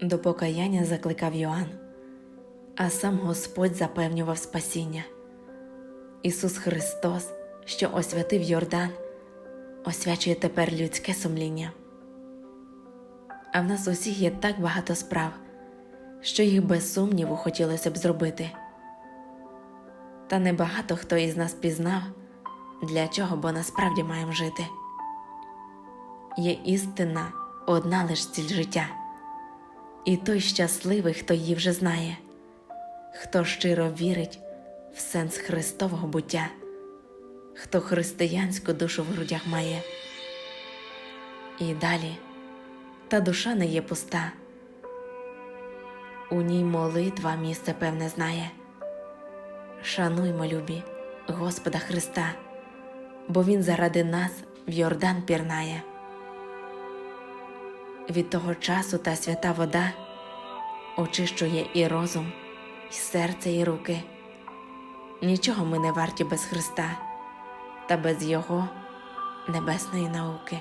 До покаяння закликав Йоанн, а сам Господь запевнював спасіння. Ісус Христос, що освятив Йордан, освячує тепер людське сумління. А в нас усіх є так багато справ, що їх без сумніву хотілося б зробити. Та небагато хто із нас пізнав, для чого бо насправді маємо жити. Є істина одна лиш ціль життя, і той щасливий, хто її вже знає, хто щиро вірить в сенс Христового буття, хто християнську душу в грудях має. І далі та душа не є пуста. У ній молитва місце певне знає. Шануймо, любі, Господа Христа, бо Він заради нас в Йордан пірнає. Від того часу та свята вода очищує і розум, і серце, і руки. Нічого ми не варті без Христа та без Його небесної науки.